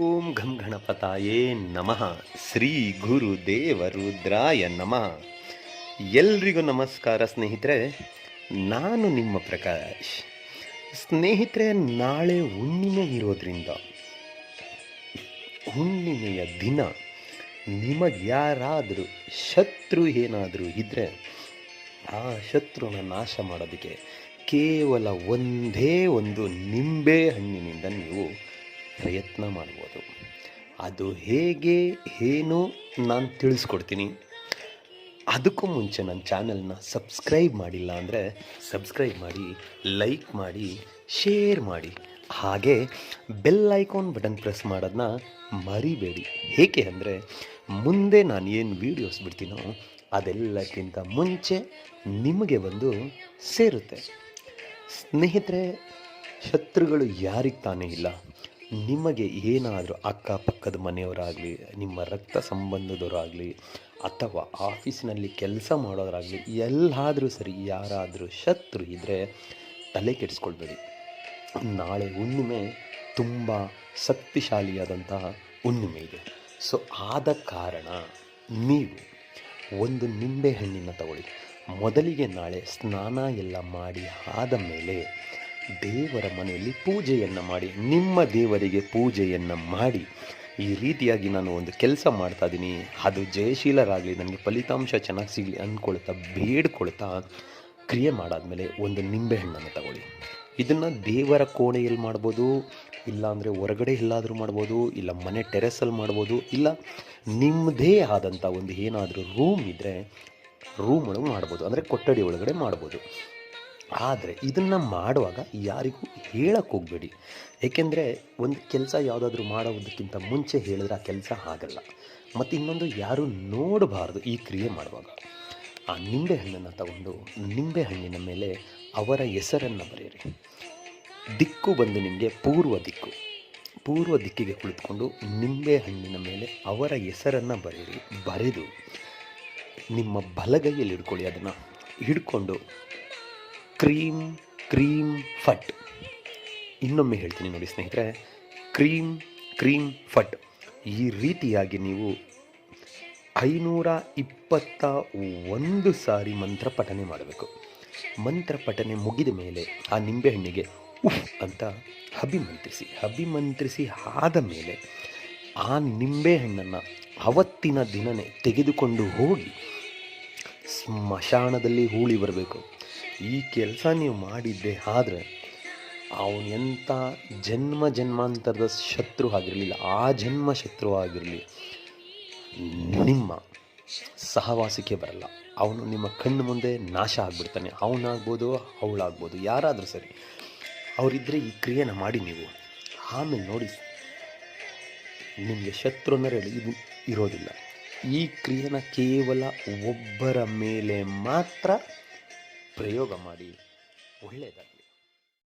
ಓಂ ಘಂ ಗಣಪತಾಯೇ ನಮಃ. ಶ್ರೀ ಗುರು ದೇವ ರುದ್ರಾಯ ನಮಃ. ಎಲ್ರಿಗೂ ನಮಸ್ಕಾರ ಸ್ನೇಹಿತರೆ, ನಾನು ನಿಮ್ಮ ಪ್ರಕಾಶ್. ಸ್ನೇಹಿತರೆ, ನಾಳೆ ಹುಣ್ಣಿಮೆ ಇರೋದ್ರಿಂದ, ಹುಣ್ಣಿಮೆಯ ದಿನ, ನಿಮಗೆ ಯಾರಾದರೂ ಶತ್ರು ಏನಾದರೂ ಇದ್ದರೆ ಆ ಶತ್ರುನ ನಾಶ ಮಾಡೋದಕ್ಕೆ ಕೇವಲ ಒಂದೇ ಒಂದು ನಿಂಬೆ ಹಣ್ಣಿನಿಂದ ನೀವು ಪ್ರಯತ್ನ ಮಾಡ್ಬೋದು ಅದು ಹೇಗೆ, ಏನು ನಾನು ತಿಳಿಸ್ಕೊಡ್ತೀನಿ. ಅದಕ್ಕೂ ಮುಂಚೆ ನನ್ನ ಚಾನಲ್ನ ಸಬ್ಸ್ಕ್ರೈಬ್ ಮಾಡಿಲ್ಲ ಅಂದರೆ ಸಬ್ಸ್ಕ್ರೈಬ್ ಮಾಡಿ, ಲೈಕ್ ಮಾಡಿ, ಶೇರ್ ಮಾಡಿ. ಹಾಗೆ ಬೆಲ್ ಐಕಾನ್ ಬಟನ್ ಪ್ರೆಸ್ ಮಾಡೋದನ್ನ ಮರಿಬೇಡಿ. ಏಕೆ ಅಂದರೆ ಮುಂದೆ ನಾನು ಏನು ವೀಡಿಯೋಸ್ ಬಿಡ್ತೀನೋ ಅದೆಲ್ಲಕ್ಕಿಂತ ಮುಂಚೆ ನಿಮಗೆ ಬಂದು ಸೇರುತ್ತೆ. ಸ್ನೇಹಿತರೆ, ಶತ್ರುಗಳು ಯಾರಿಗೆ ತಾನೇ ಇಲ್ಲ. ನಿಮಗೆ ಏನಾದರೂ ಅಕ್ಕಪಕ್ಕದ ಮನೆಯವರಾಗಲಿ, ನಿಮ್ಮ ರಕ್ತ ಸಂಬಂಧದವರಾಗಲಿ, ಅಥವಾ ಆಫೀಸಿನಲ್ಲಿ ಕೆಲಸ ಮಾಡೋರಾಗಲಿ ಎಲ್ಲಾದರೂ ಸರಿ, ಯಾರಾದರೂ ಶತ್ರು ಇದ್ದರೆ ತಲೆ ಕೆಡಿಸ್ಕೊಳ್ಬೇಡಿ. ನಾಳೆ ಹುಣ್ಣಿಮೆ ತುಂಬ ಶಕ್ತಿಶಾಲಿಯಾದಂತಹ ಹುಣ್ಣಿಮೆ ಇದೆ. ಸೊ ಆದ ಕಾರಣ ನೀವು ಒಂದು ನಿಂಬೆ ಹಣ್ಣಿನ ತಗೊಳ್ಳಿ. ಮೊದಲಿಗೆ ನಾಳೆ ಸ್ನಾನ ಎಲ್ಲ ಮಾಡಿ ಆದ ಮೇಲೆ ದೇವರ ಮನೆಯಲ್ಲಿ ಪೂಜೆಯನ್ನು ಮಾಡಿ, ನಿಮ್ಮ ದೇವರಿಗೆ ಪೂಜೆಯನ್ನು ಮಾಡಿ, ಈ ರೀತಿಯಾಗಿ ನಾನು ಒಂದು ಕೆಲಸ ಮಾಡ್ತಾ ಇದ್ದೀನಿ ಅದು ಜಯಶೀಲರಾಗಲಿ, ನನಗೆ ಫಲಿತಾಂಶ ಚೆನ್ನಾಗಿ ಸಿಗಲಿ ಅಂದ್ಕೊಳ್ತಾ ಬೇಡ್ಕೊಳ್ತಾ ಕ್ರಿಯೆ ಮಾಡಾದಮೇಲೆ ಒಂದು ನಿಂಬೆಹಣ್ಣನ್ನು ತಗೊಳ್ಳಿ. ಇದನ್ನು ದೇವರ ಕೋಣೆಯಲ್ಲಿ ಮಾಡ್ಬೋದು, ಇಲ್ಲಾಂದರೆ ಹೊರಗಡೆ ಎಲ್ಲಾದರೂ ಮಾಡ್ಬೋದು, ಇಲ್ಲ ಮನೆ ಟೆರೆಸಲ್ಲಿ ಮಾಡ್ಬೋದು, ಇಲ್ಲ ನಿಮ್ಮದೇ ಆದಂಥ ಒಂದು ಏನಾದರೂ ರೂಮ್ ಇದ್ದರೆ ರೂಮ್ ಒಳಗೆ ಮಾಡ್ಬೋದು. ಅಂದರೆ ಕೊಠಡಿ ಒಳಗಡೆ ಮಾಡ್ಬೋದು. ಆದರೆ ಇದನ್ನು ಮಾಡುವಾಗ ಯಾರಿಗೂ ಹೇಳಕ್ಕೆ ಹೋಗಬೇಡಿ. ಏಕೆಂದರೆ ಒಂದು ಕೆಲಸ ಯಾವುದಾದ್ರೂ ಮಾಡೋದಕ್ಕಿಂತ ಮುಂಚೆ ಹೇಳಿದ್ರೆ ಆ ಕೆಲಸ ಆಗಲ್ಲ. ಮತ್ತು ಇನ್ನೊಂದು ಯಾರೂ ನೋಡಬಾರ್ದು ಈ ಕ್ರಿಯೆ ಮಾಡುವಾಗ. ಆ ನಿಂಬೆ ಹಣ್ಣನ್ನು ತಗೊಂಡು ನಿಂಬೆ ಹಣ್ಣಿನ ಮೇಲೆ ಅವರ ಹೆಸರನ್ನು ಬರೆಯಿರಿ. ದಿಕ್ಕು ಬಂದು ನಿಮಗೆ ಪೂರ್ವ ದಿಕ್ಕು. ಪೂರ್ವ ದಿಕ್ಕಿಗೆ ಕುಳಿತುಕೊಂಡು ನಿಂಬೆ ಹಣ್ಣಿನ ಮೇಲೆ ಅವರ ಹೆಸರನ್ನು ಬರೆಯಿರಿ. ಬರೆದು ನಿಮ್ಮ ಬಲಗೈಯಲ್ಲಿ ಹಿಡ್ಕೊಳ್ಳಿ, ಅದನ್ನು ಹಿಡ್ಕೊಂಡು ಕ್ರೀಮ್ ಕ್ರೀಮ್ ಫಟ್. ಇನ್ನೊಮ್ಮೆ ಹೇಳ್ತೀನಿ ನೋಡಿ ಸ್ನೇಹಿತರೆ, ಕ್ರೀಮ್ ಕ್ರೀಮ್ ಫಟ್. ಈ ರೀತಿಯಾಗಿ ನೀವು ಐನೂರ ಇಪ್ಪತ್ತ ಒಂದು ಸಾರಿ ಮಂತ್ರ ಪಠನೆ ಮಾಡಬೇಕು. ಮಂತ್ರ ಪಠನೆ ಮುಗಿದ ಮೇಲೆ ಆ ನಿಂಬೆಹಣ್ಣಿಗೆ ಉಫ್ ಅಂತ ಅಭಿಮಂತ್ರಿಸಿ ಅಭಿಮಂತ್ರಿಸಿ ಆದ ಮೇಲೆ ಆ ನಿಂಬೆಹಣ್ಣನ್ನು ಅವತ್ತಿನ ದಿನನೇ ತೆಗೆದುಕೊಂಡು ಹೋಗಿ ಸ್ಮಶಾನದಲ್ಲಿ ಹೂಳಿ ಬರಬೇಕು. ಈ ಕೆಲಸ ನೀವು ಮಾಡಿದ್ದೆ ಆದರೆ ಅವನು ಎಂಥ ಜನ್ಮ ಜನ್ಮಾಂತರದ ಶತ್ರು ಆಗಿರಲಿಲ್ಲ, ಆ ಜನ್ಮ ಶತ್ರು ಆಗಿರಲಿ, ನಿಮ್ಮ ಸಹವಾಸಕ್ಕೆ ಬರಲ್ಲ. ಅವನು ನಿಮ್ಮ ಕಣ್ಣು ಮುಂದೆ ನಾಶ ಆಗಿಬಿಡ್ತಾನೆ. ಅವನಾಗ್ಬೋದು, ಅವಳಾಗ್ಬೋದು, ಯಾರಾದರೂ ಸರಿ. ಅವರಿದ್ದರೆ ಈ ಕ್ರಿಯೆನ ಮಾಡಿ ನೀವು. ಆಮೇಲೆ ನೋಡಿ, ನಿಮಗೆ ಶತ್ರು ಅಂದರೆ ಇದು ಇರೋದಿಲ್ಲ. ಈ ಕ್ರಿಯೆನ ಕೇವಲ ಒಬ್ಬರ ಮೇಲೆ ಮಾತ್ರ ಪ್ರಯೋಗ ಮಾಡಿ ಒಳ್ಳೆಯದಲ್ಲ